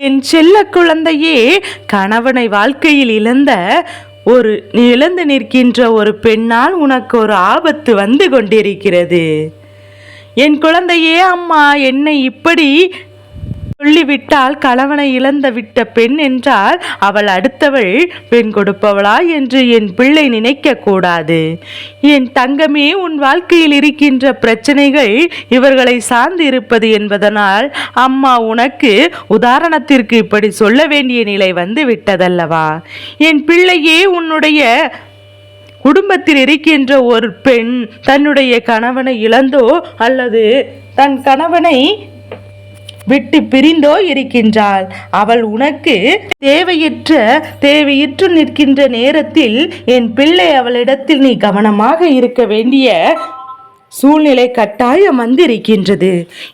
என் செல்ல குழந்தையே கணவனை வாழ்க்கையில் இழந்த ஒரு நீ இழந்து நிற்கின்ற ஒரு பெண்ணால் உனக்கு ஒரு ஆபத்து வந்து கொண்டிருக்கிறது. என் குழந்தையே அம்மா என்னை இப்படி சொல்லிவிட்டால் கணவனை இழந்த விட்ட பெண் என்றால் அவள் அடுத்தவள் பெண் கொடுப்பவளா என்று என் பிள்ளை நினைக்க கூடாது. என் தங்கமே உன் வாழ்க்கையில் இருக்கின்ற பிரச்சனைகள் இவர்களை சார்ந்து இருப்பது என்பதனால் அம்மா உனக்கு உதாரணத்திற்கு இப்படி சொல்ல வேண்டிய நிலை வந்து விட்டதல்லவா? என் பிள்ளையே உன்னுடைய குடும்பத்தில் இருக்கின்ற ஒரு பெண் தன்னுடைய கணவனை இழந்தோ அல்லது தன் கணவனை விட்டு பிரிந்தோ இருக்கின்றாள். அவள் உனக்கு தேவையற்ற தேவையற்று நிற்கின்ற நேரத்தில் என் பிள்ளை அவளிடத்தில் நீ கவனமாக இருக்க வேண்டிய சூழ்நிலை கட்டாயம் வந்திருக்கின்றது.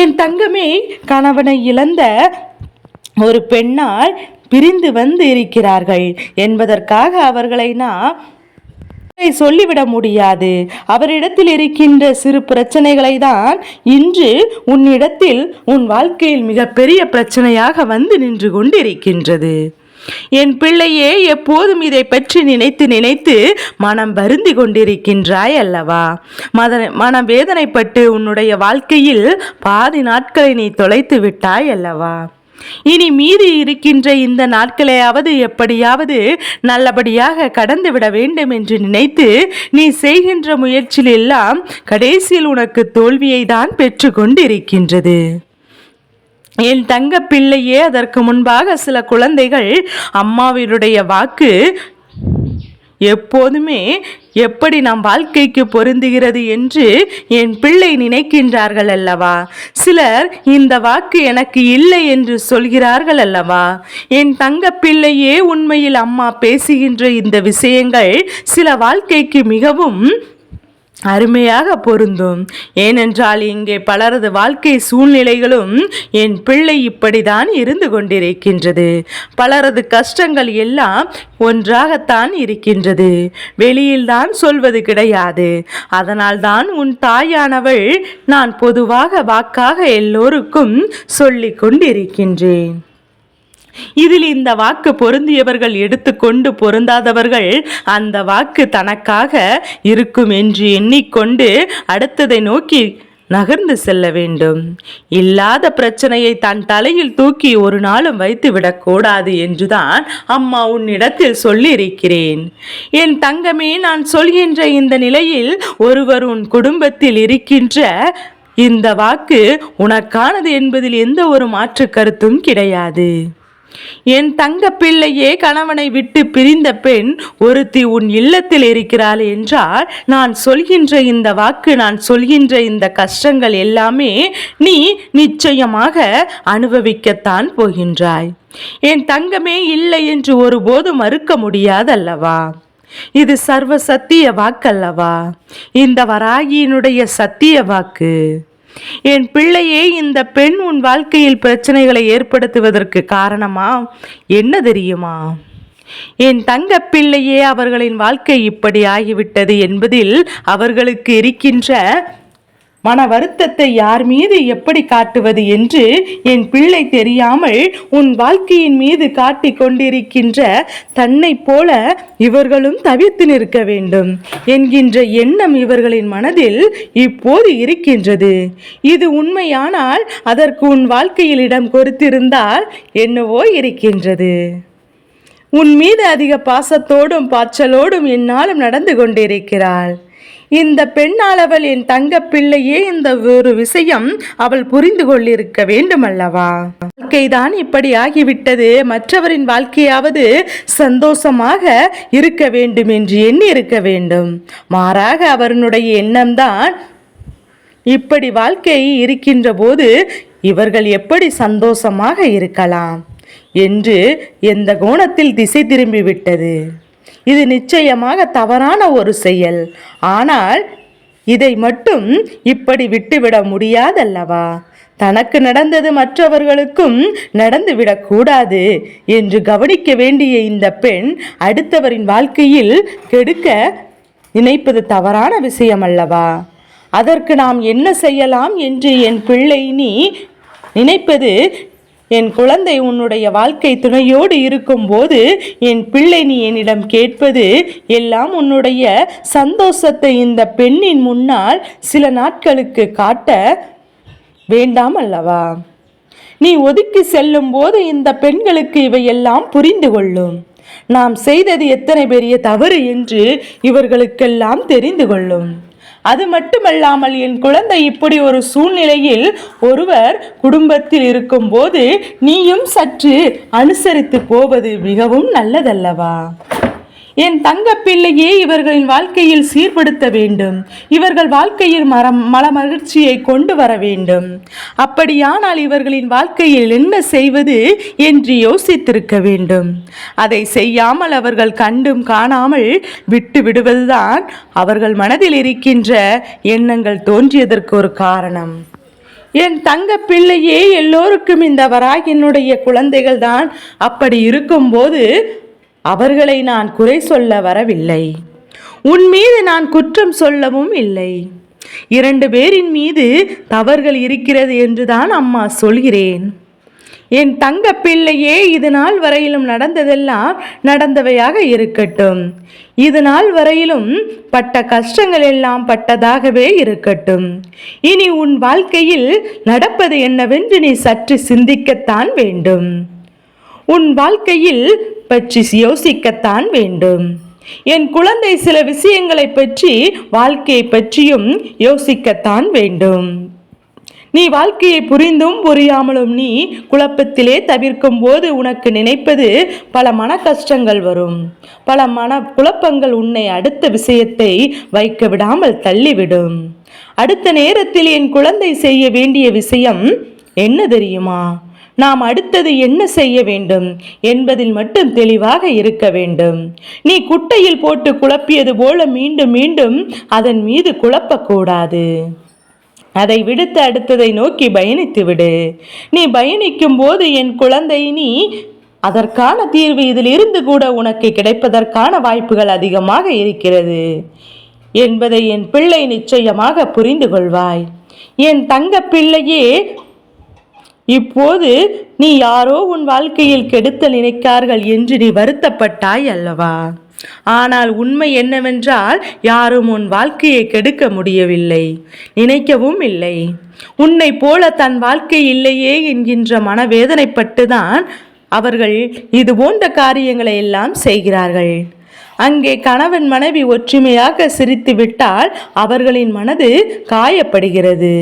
என் தங்கமே கணவனை இழந்த ஒரு பெண்ணால் பிரிந்து வந்து இருக்கிறார்கள் என்பதற்காக அவர்களை நான் சொல்லிவிட முடியாது. அவரிடத்தில் இருக்கின்ற சிறு பிரச்சனைகளை தான் இன்று உன்னிடத்தில் உன் வாழ்க்கையில் மிகப்பெரிய பிரச்சனையாக வந்து நின்று கொண்டிருக்கின்றது. என் பிள்ளையே எப்போதும் இதை பற்றி நினைத்து நினைத்து மனம் வருந்தி கொண்டிருக்கின்றாய் அல்லவா? மத மன வேதனைப்பட்டு உன்னுடைய வாழ்க்கையில் பாதி நாட்களை நீ தொலைத்து விட்டாய் அல்லவா? இனி மீதி இருக்கின்ற இந்த நாட்களையாவது எப்படியாவது நல்லபடியாக கடந்து விட வேண்டும் என்று நினைத்து நீ செய்கின்ற முயற்சியில் எல்லாம் கடைசியில் உனக்கு தோல்வியை தான் பெற்று கொண்டிருக்கின்றது என் தங்க பிள்ளையே அதற்கு முன்பாக சில குழந்தைகள் அம்மாவினுடைய வாக்கு எப்போதுமே எப்படி நம் வாழ்க்கைக்கு பொருந்துகிறது என்று என் பிள்ளை நினைக்கின்றார்கள் அல்லவா? சிலர் இந்த வாக்கு எனக்கு இல்லை என்று சொல்கிறார்கள் அல்லவா? என் தங்க பிள்ளையே உண்மையில் அம்மா பேசுகின்ற இந்த விஷயங்கள் சில வாழ்க்கைக்கு மிகவும் அருமையாக பொருந்தும். ஏனென்றால் இங்கே பலரது வாழ்க்கை சூழ்நிலைகளும் என் பிள்ளை இப்படிதான் இருந்து கொண்டிருக்கின்றது. பலரது கஷ்டங்கள் எல்லாம் ஒன்றாகத்தான் இருக்கின்றது. வெளியில்தான் சொல்வது கிடையாது. அதனால்தான் உன் தாயானவள் நான் பொதுவாக வாக்காக எல்லோருக்கும் சொல்லிக் கொண்டிருக்கின்றேன். இதில் இந்த வாக்கு பொருந்தியவர்கள் எடுத்துக்கொண்டு பொருந்தாதவர்கள் அந்த வாக்கு தனக்காக இருக்கும் என்று எண்ணிக்கொண்டு அடுத்ததை நோக்கி நகர்ந்து செல்ல வேண்டும். இல்லாத பிரச்சனையை தன் தலையில் தூக்கி ஒரு நாளும் வைத்து விடக்கூடாது என்றுதான் அம்மா உன்னிடத்தில் சொல்லியிருக்கிறேன். என் தங்கமே நான் சொல்கின்ற இந்த நிலையில் ஒருவர் உன் குடும்பத்தில் இருக்கின்ற இந்த வாக்கு உனக்கானது என்பதில் எந்த ஒரு மாற்று கருத்தும் கிடையாது. என் தங்க பிள்ளையே கணவனை விட்டு பிரிந்த பெண் ஒருத்தி உன் இல்லத்தில் இருக்கிறாள் என்றால் நான் சொல்கின்ற இந்த வாக்கு நான் சொல்கின்ற இந்த கஷ்டங்கள் எல்லாமே நீ நிச்சயமாக அனுபவிக்கத்தான் போகின்றாய். என் தங்கமே இல்லை என்று ஒருபோதும் மறுக்க முடியாதல்லவா? இது சர்வ சத்திய வாக்கல்லவா? இந்த வராகியினுடைய சத்திய வாக்கு. என் பிள்ளையே இந்த பெண் உன் வாழ்க்கையில் பிரச்சனைகளை ஏற்படுத்துவதற்கு காரணமா? என்ன தெரியுமா? என் தங்க பிள்ளையே அவர்களின் வாழ்க்கை இப்படி ஆகிவிட்டது என்பதில் அவர்களுக்கு இருக்கின்ற மன வருத்தத்தை யார் மீது எப்படி காட்டுவது என்று என் பிள்ளை தெரியாமல் உன் வாழ்க்கையின் மீது காட்டிக் கொண்டிருக்கின்ற தன்னைப் போல இவர்களும் தவிர்த்து நிற்க வேண்டும் என்கின்ற எண்ணம் இவர்களின் மனதில் இப்போது இருக்கின்றது. இது உண்மையானால் அதற்கு உன் வாழ்க்கையில் இடம் கொடுத்திருந்தால் என்னவோ இருக்கின்றது. உன் மீது அதிக பாசத்தோடும் பாய்ச்சலோடும் என்னாலும் நடந்து கொண்டிருக்கிறாள். இந்த பெண்ணாளவள் என் தங்க பிள்ளையே இந்த ஒரு விஷயம் அவள் புரிந்து கொள்ளிருக்க வேண்டும் அல்லவா வாழ்க்கைதான் இப்படி ஆகிவிட்டது. மற்றவரின் வாழ்க்கையாவது சந்தோஷமாக இருக்க வேண்டும் என்று எண்ணி இருக்க வேண்டும். மாறாக அவருடைய எண்ணம்தான் இப்படி வாழ்க்கை இருக்கின்ற போது இவர்கள் எப்படி சந்தோஷமாக இருக்கலாம் என்று எந்த கோணத்தில் திசை திரும்பிவிட்டது? இது நிச்சயமாக தவறான ஒரு செயல். ஆனால் இதை மட்டும் இப்படி விட்டுவிட முடியாதல்லவா? தனக்கு நடந்தது மற்றவர்களுக்கும் நடந்துவிடக்கூடாது என்று கவனிக்க வேண்டிய இந்த பெண் அடுத்தவரின் வாழ்க்கையில் கெடுக்க நினைப்பது தவறான விஷயம் அல்லவா அதற்கு நாம் என்ன செய்யலாம் என்று என் பிள்ளை நீ நினைப்பது என் குழந்தை உன்னுடைய வாழ்க்கை துணையோடு இருக்கும்போது என் பிள்ளை நீ என்னிடம் கேட்பது எல்லாம் உன்னுடைய சந்தோஷத்தை இந்த பெண்ணின் முன்னால் சில நாட்களுக்கு காட்ட வேண்டாம் அல்லவா? நீ ஒதுக்கி செல்லும் போது இந்த பெண்களுக்கு இவையெல்லாம் புரிந்து கொள்ளும். நாம் செய்தது எத்தனை பெரிய தவறு என்று இவர்களுக்கெல்லாம் தெரிந்து கொள்ளும். அது மட்டுமல்லாமல் என் குழந்தை இப்படி ஒரு சூழ்நிலையில் ஒருவர் குடும்பத்தில் இருக்கும்போது நீயும் சற்று அனுசரித்து போவது மிகவும் நல்லதல்லவா? என் தங்க பிள்ளையே இவர்களின் வாழ்க்கையில் சீர்படுத்த வேண்டும். இவர்கள் வாழ்க்கையில் மரம் மல மகிழ்ச்சியை கொண்டு வர வேண்டும். அப்படியானால் இவர்களின் வாழ்க்கையில் என்ன செய்வது என்று யோசித்திருக்க வேண்டும். அதை செய்யாமல் அவர்கள் கண்டும் காணாமல் விட்டு விடுவதுதான் அவர்கள் மனதில் இருக்கின்ற எண்ணங்கள் தோன்றியதற்கு ஒரு காரணம். என் தங்க பிள்ளையே எல்லோருக்கும் இந்த வராகினுடைய குழந்தைகள் தான் அப்படி இருக்கும்போது அவர்களை நான் குறை சொல்ல வரவில்லை. உன் மீது நான் குற்றம் சொல்லவும் இல்லை. இரண்டு பேரின் மீது தவறுகள் இருக்கிறது என்றுதான் அம்மா சொல்கிறேன். என் தங்க பிள்ளையே இது நாள் வரையிலும் நடந்ததெல்லாம் நடந்தவையாக இருக்கட்டும். இது நாள் வரையிலும் பட்ட கஷ்டங்கள் எல்லாம் பட்டதாகவே இருக்கட்டும். இனி உன் வாழ்க்கையில் நடப்பது என்னவென்று நீ சற்று சிந்திக்கத்தான் வேண்டும். உன் வாழ்க்கையில் பற்றி யோசிக்கத்தான் வேண்டும். என் குழந்தை சில விஷயங்களை பற்றி வாழ்க்கையை பற்றியும் யோசிக்கத்தான் வேண்டும். நீ வாழ்க்கையை புரிந்தும் புரியாமலும் நீ குழப்பத்திலே தவிர்க்கும் போது உனக்கு நினைப்பது பல மன கஷ்டங்கள் வரும். பல மன குழப்பங்கள் உன்னை அடுத்த விஷயத்தை வைக்க விடாமல் தள்ளிவிடும். அடுத்த நேரத்தில் என் குழந்தை செய்ய வேண்டிய விஷயம் என்ன தெரியுமா? நாம் அடுத்தது என்ன செய்ய வேண்டும் என்பதில் மட்டும் தெளிவாக இருக்க வேண்டும். நீ குட்டையில் போட்டு குழப்பியது போல மீண்டும் மீண்டும் அதன் மீது குழப்பக்கூடாது. அதை விடுத்து அடுத்ததை நோக்கி பயணித்து விடு. நீ பயணிக்கும் போது என் குழந்தை நீ அதற்கான தீர்வு இதிலிருந்து கூட உனக்கு கிடைப்பதற்கான வாய்ப்புகள் அதிகமாக இருக்கிறது என்பதை என் பிள்ளை நிச்சயமாக புரிந்து கொள்வாய். என் தங்க பிள்ளையே இப்போது நீ யாரோ உன் வாழ்க்கையில் கெடுத்த நினைக்கார்கள் என்று நீ வருத்தப்பட்டாய் அல்லவா? ஆனால் உண்மை என்னவென்றால் யாரும் உன் வாழ்க்கையை கெடுக்க முடியவில்லை. நினைக்கவும் இல்லை. உன்னை போல தன் வாழ்க்கை இல்லையே என்கின்ற மனவேதனைப்பட்டுதான் அவர்கள் இது போன்ற காரியங்களை எல்லாம் செய்கிறார்கள். அங்கே கணவன் மனைவி ஒற்றுமையாக சிரித்து விட்டால் அவர்களின் மனது காயப்படுகிறது.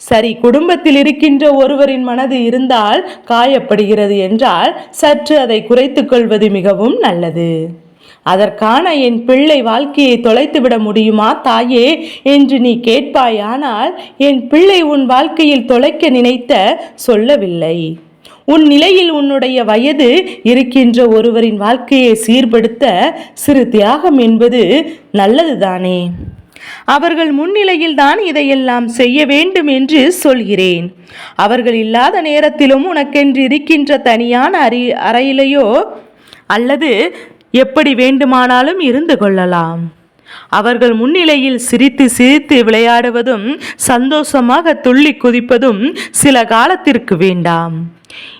சரி குடும்பத்தில் இருக்கின்ற ஒருவரின் மனது இருந்தால் காயப்படுகிறது என்றால் சற்று அதை குறைத்துக்கொள்வது மிகவும் நல்லது. அதற்கான என் பிள்ளை வாழ்க்கையை தொலைத்துவிட முடியுமா தாயே என்று நீ கேட்பாயானால் என் பிள்ளை உன் வாழ்க்கையில் தொலைக்க நினைத்த சொல்லவில்லை. உன் நிலையில் உன்னுடைய வயது இருக்கின்ற ஒருவரின் வாழ்க்கையை சீர்படுத்த சிறு தியாகம் என்பது நல்லதுதானே. அவர்கள் முன்னிலையில் தான் இதையெல்லாம் செய்ய வேண்டும் என்று சொல்கிறேன். அவர்கள் இல்லாத நேரத்திலும் உனக்கென்று இருக்கின்ற தனியான அறி அறையிலேயோ அல்லது எப்படி வேண்டுமானாலும் இருந்து கொள்ளலாம். அவர்கள் முன்னிலையில் சிரித்து சிரித்து விளையாடுவதும் சந்தோஷமாக துள்ளி குதிப்பதும் சில காலத்திற்கு வேண்டாம்.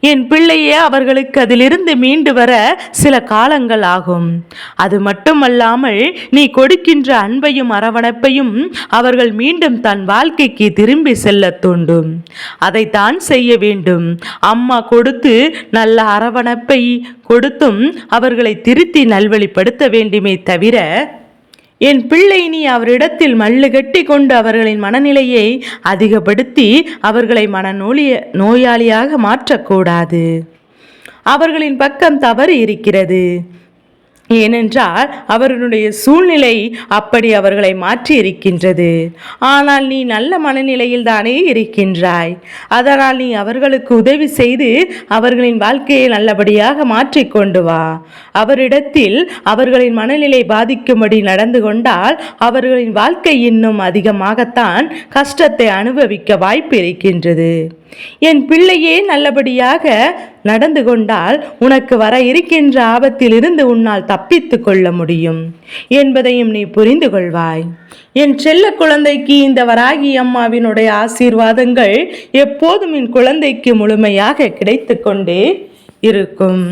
என் பிள்ளையே அவர்களுக்கு அதிலிருந்து மீண்டு வர சில காலங்கள் ஆகும். அது மட்டுமல்லாமல் நீ கொடுக்கின்ற அன்பையும் அரவணைப்பையும் அவர்கள் மீண்டும் தன் வாழ்க்கைக்கு திரும்பி செல்ல தூண்டும். அதைத்தான் செய்ய வேண்டும். அம்மா கொடுத்து நல்ல அரவணைப்பை கொடுத்தும் அவர்களை திருத்தி நல்வழிப்படுத்த வேண்டுமே தவிர என் பிள்ளை நீ அவரிடத்தில் மல்லு கட்டி கொண்டு அவர்களின் மனநிலையை அதிகப்படுத்தி அவர்களை மனநோலிய நோயாளியாக மாற்றக்கூடாது. அவர்களின் பக்கம் தவறு இருக்கிறது. ஏனென்றால் அவர்களுடைய சூழ்நிலை அப்படி அவர்களை மாற்றி இருக்கின்றது ஆனால் நீ நல்ல மனநிலையில் தானே இருக்கின்றாய். அதனால் நீ அவர்களுக்கு உதவி செய்து அவர்களின் வாழ்க்கையை நல்லபடியாக மாற்றிக்கொண்டு வா. அவரிடத்தில் அவர்களின் மனநிலை பாதிக்கும்படி நடந்து கொண்டால் அவர்களின் வாழ்க்கை இன்னும் அதிகமாகத்தான் கஷ்டத்தை அனுபவிக்க வாய்ப்பு இருக்கின்றது. என் பிள்ளையே நல்லபடியாக நடந்து கொண்டால் உனக்கு வர இருக்கின்ற ஆபத்திலிருந்து உன்னால் தப்பித்து கொள்ள முடியும் என்பதையும் நீ புரிந்து கொள்வாய். என் செல்ல குழந்தைக்கு இந்த வராகி அம்மாவினுடைய ஆசீர்வாதங்கள் எப்போதும் என் குழந்தைக்கு முழுமையாக கிடைத்து கொண்டே இருக்கும்.